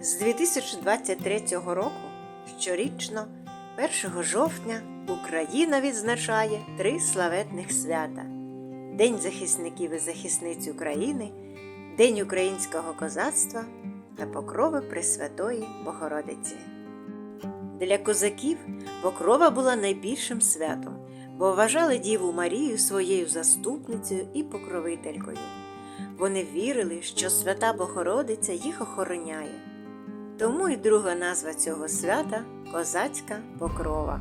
З 2023 року щорічно 1 жовтня Україна відзначає три славетних свята: День захисників і захисниць України, День українського козацтва та Покрови Пресвятої Богородиці. Для козаків Покрова була найбільшим святом, бо вважали Діву Марію своєю заступницею і покровителькою. Вони вірили, що свята Богородиця їх охороняє. Тому і друга назва цього свята козацька покрова.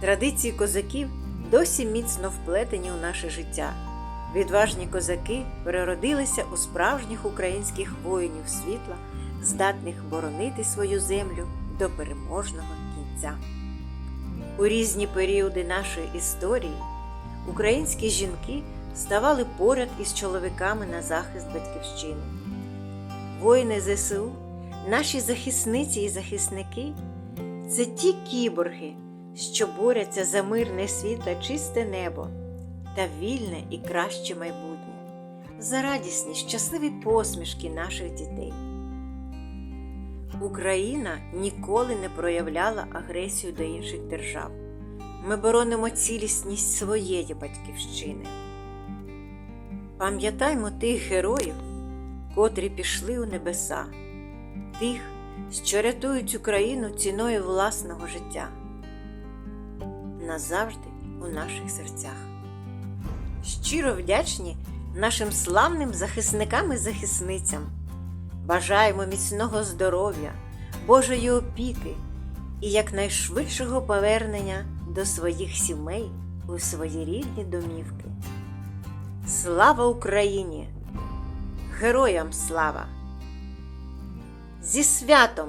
Традиції козаків досі міцно вплетені у наше життя. Відважні козаки переродилися у справжніх українських воїнів світла, здатних боронити свою землю до переможного кінця. У різні періоди нашої історії українські жінки ставали поряд із чоловіками на захист батьківщини. Воїни ЗСУ, наші захисниці і захисники це ті кіборги, що борються за мирне світле, чисте небо та вільне і краще майбутнє, за радісні, щасливі посмішки наших дітей. Україна ніколи не проявляла агресію до інших держав. Ми боронимо цілісність своєї батьківщини. Пам'ятаймо тих героїв, котрі пішли у небеса, тих, що рятують Україну ціною власного життя. Назавжди у наших серцях. Щиро вдячні нашим славним захисникам і захисницям. Бажаємо міцного здоров'я, Божої опіки і якнайшвидшого повернення до своїх сімей у свої рідні домівки. Слава Україні! Героям слава! Зі святом!